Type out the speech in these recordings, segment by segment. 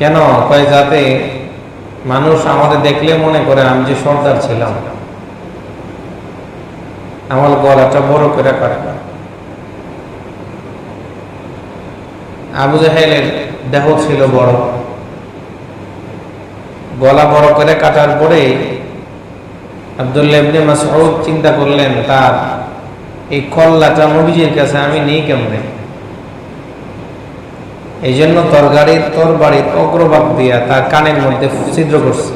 কেন? কয় যাতে মানুষ আমাদের দেখলে মনে করে আমি যে সর্দার ছিলাম। আমার গলাটা বড় করে কাটে আবু জাহেলের দেহ ছিল বড়। গলা বড় করে কাটার পরে আব্দুল্লাহ ইবনে মাসউদ চিন্তা করলেন, তার এই কল্লাটা নবীজির কাছে আমি নেই কেমনে? এই জন্য তরগাড়ির তোর বাড়ির অগ্রভাগ দিয়া তার কানের মধ্যে ছিদ্র করছে।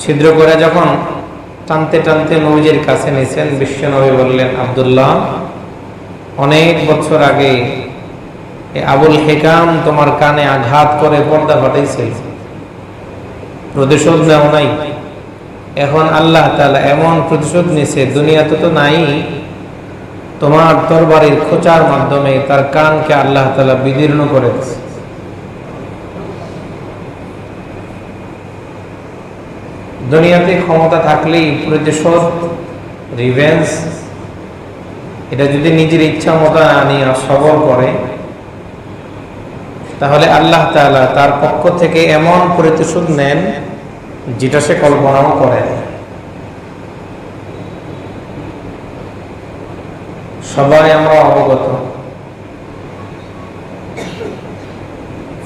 ছিদ্র করে যখন টানতে টানতে নবীজির কাছে নিয়েছেন, বিশ্ব নবী বললেন, আবদুল্লাহ, অনেক বছর আগে আবুল হেকাম তোমার কানে আঘাত করে পর্দা ফাটাইছে। প্রতিশোধ নেও নাই। এখন আল্লাহ তালা এমন প্রতিশোধ নিছে দুনিয়াতে তো নাই তোমার তরবারির খোঁচার মাধ্যমে তার কানকে আল্লাহ তাআলা বিদীর্ণ করে দুনিয়াতে ক্ষমতা থাকলেই প্রতিশোধ রিভেন্স এটা যদি নিজের ইচ্ছা মতো আনিয়া সবল করে, তাহলে আল্লাহ তাআলা তার পক্ষ থেকে এমন প্রতিশোধ নেন যেটা সে কল্পনাও করে না। সবাই আমরা অবগত।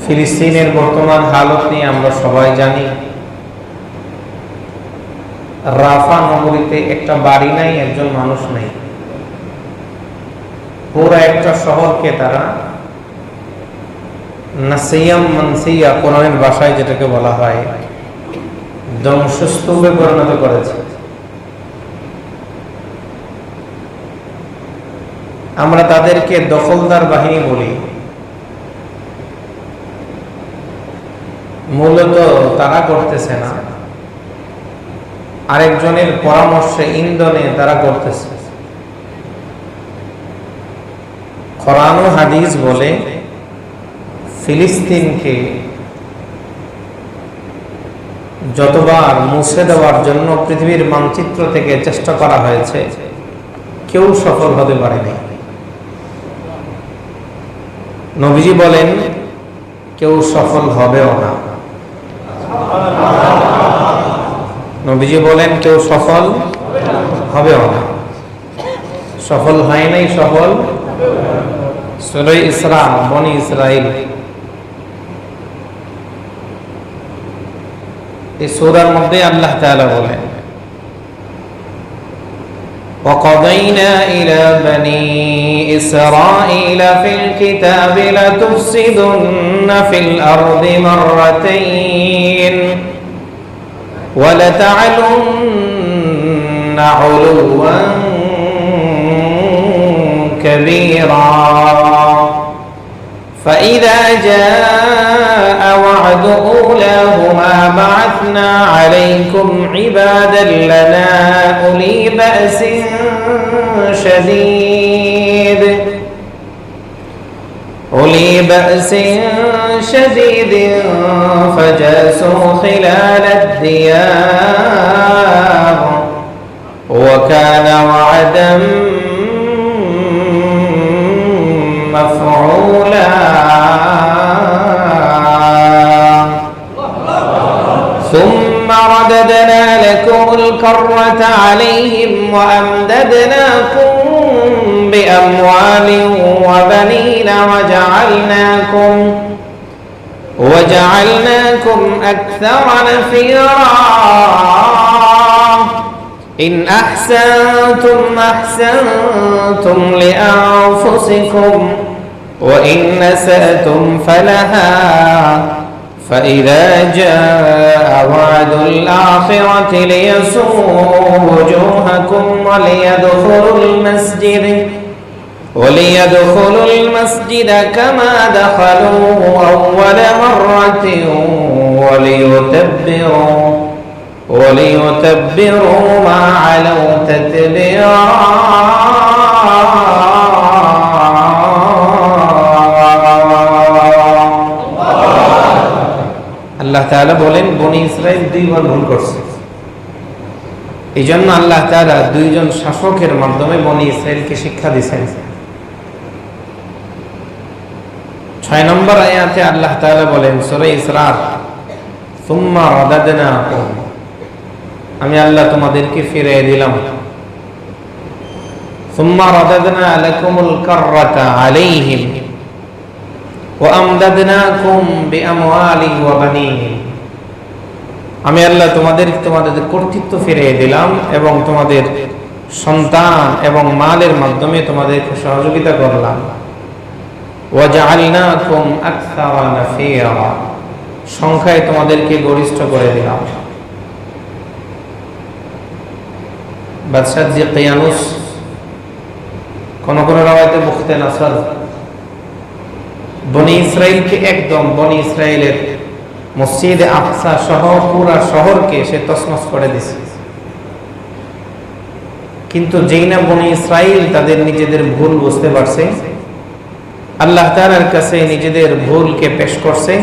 ফিলিস্তিনের বর্তমান হালত নিয়ে আমরা সবাই জানি, রাফা নগরীতে একটা বাড়ি নাই, একজন মানুষ নেই। পুরো একটা শহরকে তারা নাসিয়াম মানসিয়া কোরআনের ভাষায় যেটাকে বলা হয়, ধ্বংসস্তূপে পরিণত করেছে। আমরা তাদেরকে দখলদার বাহিনী বলি। মূলত তারা করতেছে না। আরেকজনের পরামর্শে ইন্ধনে তারা করতেছে। কোরআন হাদিস বলে, ফিলিস্তিনকে যতবার মুছে দেওয়ার জন্য পৃথিবীর মানচিত্র থেকে চেষ্টা করা হয়েছে, কেউ সফল হতে পারেনি। নবীজি বলেন, কেউ সফল হবেও না। নবীজি বলেন, কেউ সফল হবেও না। সফল হয় নাই সফল? সুরই ইসরা, বনি ইসরাইল। এই সূরার মধ্যে আল্লাহ তাআলা বলেন وقضينا إلى بني إسرائيل في الكتاب لتفسدن في الأرض مرتين ولتعلن علوا كبيرا. فإذا جاء وعد أولاهما بعثنا عليكم عبادا لنا أولي بأس شديد. أولي بأس شديد فجاسوا خلال الديار. وكان وعدا الكرة عليهم وأمددناكم بأموال وبنين وجعلناكم وجعلناكم أكثر نفيرا. إن أحسنتم أحسنتم لأنفسكم وإن نسأتم فلها. فإذا جاء وعد الآخرة ليسوء وجوهكم وليدخلوا المسجد وليدخلوا المسجد كما دخلوه أول مرة وليتبروا وليتبروا ما علوا تتبيرا. তাআলা বলেন, বনি ইসরাইল দুইবার ভুল করছে। এই জন্য আল্লাহ তাআলা দুইজন শাসকের মাধ্যমে বনি ইসরাইলকে শিক্ষা দিয়েছেন ছয় নম্বর আয়াতে আল্লাহ তাআলা বলেন, সূরা ইসরার, সুম্মা রাদাদনাকুম আমি আল্লাহ তোমাদেরকে ফিরিয়ে দিলাম। সুম্মা রাদাদনা লাকুমুল কাররাতা আলাইহিম ওয়া আমদাদনাকুম বিআমওয়ালি ওয়া বানিন আমি আল্লাহ তোমাদের তোমাদের কর্তৃত্ব ফিরিয়ে দিলাম এবং তোমাদের সন্তান এবং মালের মাধ্যমে তোমাদেরকে সহযোগিতা করলাম। সংখ্যায় তোমাদেরকে গরিষ্ঠ করে দিলাম। বাদশাহ জি কিয়ানুস কোন কোন রাওয়ায়াতে মুখতে নাসর বনি ইসরাইলকে একদম বনি ইসরাইলের মসজিদে আকসা সহ পুরা শহরকে সে তসমস করে দিছে। কিন্তু যেই না বনি ইসরাইল তাদের নিজেদের ভুল বুঝতে পারছে, আল্লাহ তাআলার কাছে নিজেদের ভুলকে পেশ করছে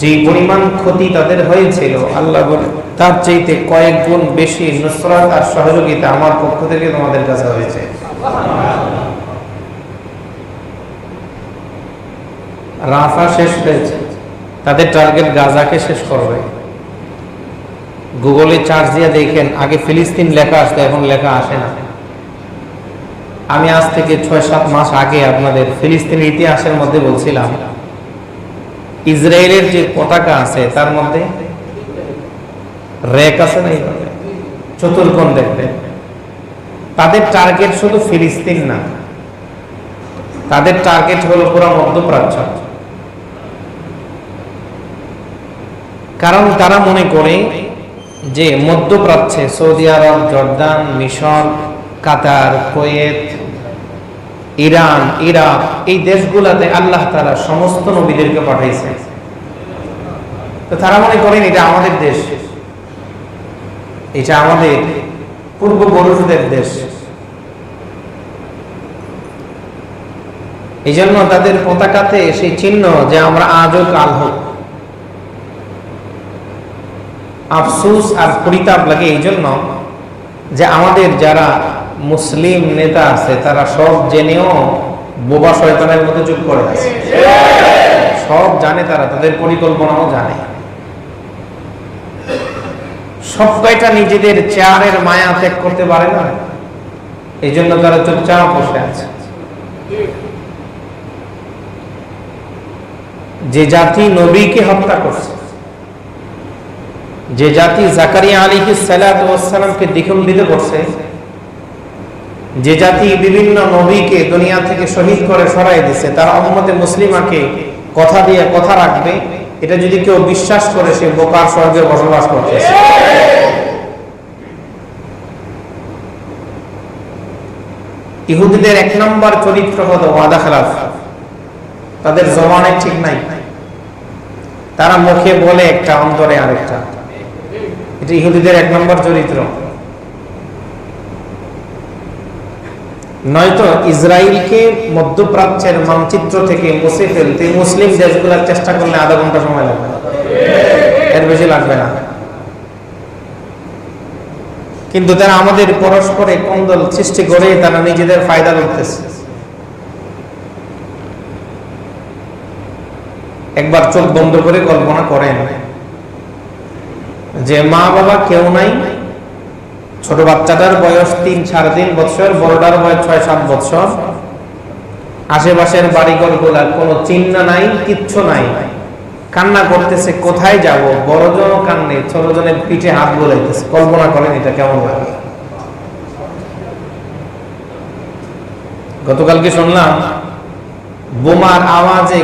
যে পরিমাণ ক্ষতি তাদের হয়েছিল, আল্লাহ তার চাইতে কয়েক গুণ বেশি নুসরাত আর সহযোগিতা আমার পক্ষ থেকে তোমাদের কাছে হয়েছে। রাফা শেষ হয়েছে। তাদের টার্গেট গাজাকে শেষ করবে। গুগলে চার্জ দিয়ে দেখেন, আগে ফিলিস্তিন লেখা আসতো, এখন লেখা আসে না। আমি আজ থেকে ছয় সাত মাস আগে আপনাদের ফিলিস্তিনের ইতিহাসের মধ্যে বলছিলাম, ইসরায়েলের যে পতাকা আছে, তার মধ্যে রেক আছে না? চতুর্কোণ দেখবেন। তাদের টার্গেট শুধু ফিলিস্তিন না, তাদের টার্গেট হলো পুরো মধ্যপ্রাচ্য। কারণ তারা মনে করে যে মধ্যপ্রাচ্যে সৌদি আরব, জর্দান, মিশর, কাতার, কোয়েত, ইরান, ইরাক এই দেশগুলাতে আল্লাহ তারা সমস্ত নবীদেরকে পাঠাইছে। তো তারা মনে করেন এটা আমাদের দেশ। এটা আমাদের পূর্বপুরুষদের দেশ। এই জন্য তাদের পতাকাতে সেই চিহ্ন যে আমরা আজও কাল হোক আফসুস আর পরিতাপ লাগে এই জন্য যে আমাদের যারা মুসলিম নেতা আছে, তারা সব জেনেও বোবা শয়তানের মধ্যে চুপ করে আছে। সব জানে তারা, তাদের পরিকল্পনাও জানে। সব কয়টা নিজেদের চেয়ারের মায়া ত্যাগ করতে পারে না? এই জন্য তারা চুপচাপ বসে আছে। যে জাতি নবীকে হত্যা করছে যে জাতি জাকারিয়া আলীকে সালাতামকে দ্বিখণ্ডিত করছে, যে জাতি বিভিন্ন নবীকে দুনিয়া থেকে শহীদ করে সরাই দিছে, তার অহমতে মুসলিমাকে কথা দিয়ে কথা রাখবে, এটা যদি কেউ বিশ্বাস করে, সে বোকার স্বর্গে বসবাস করতেছে ইহুদিদের এক নম্বর চরিত্র হলো ওয়াদা খালাফ। তাদের জবানে ঠিক নাই। তারা মুখে বলে একটা, অন্তরে আরেকটা। এটা ইহুদিদের এক নম্বর চরিত্র। নয়তো ইসরায়েলকে মধ্যপ্রাচ্যের মানচিত্র থেকে মুছে ফেলতে মুসলিম দেশগুলোর চেষ্টা করলে আধা ঘণ্টা সময় লাগবে। এর বেশি লাগবে না। কিন্তু তারা আমাদের পরস্পরে কন্দল সৃষ্টি করে তারা নিজেদের ফায়দা করতেছে একবার চোখ বন্ধ করে কল্পনা করেন। যে মা বাবা কেউ নাই, ছোট বাচ্চাটার বয়স তিন সাড়ে তিন বছর, বড়টার বয়স ছয় সাত বছর, আশেপাশের বাড়িঘরগুলার কোনো চিহ্ন নাই, কিচ্ছু নাই। কান্না করতেছে, কোথায় যাব? বড়জন কান্নে, ছোট জনের পিঠে হাত বোলাইতেছে। কল্পনা করেন এটা কেমন লাগে। গতকালকে শুনলাম, বোমার আওয়াজে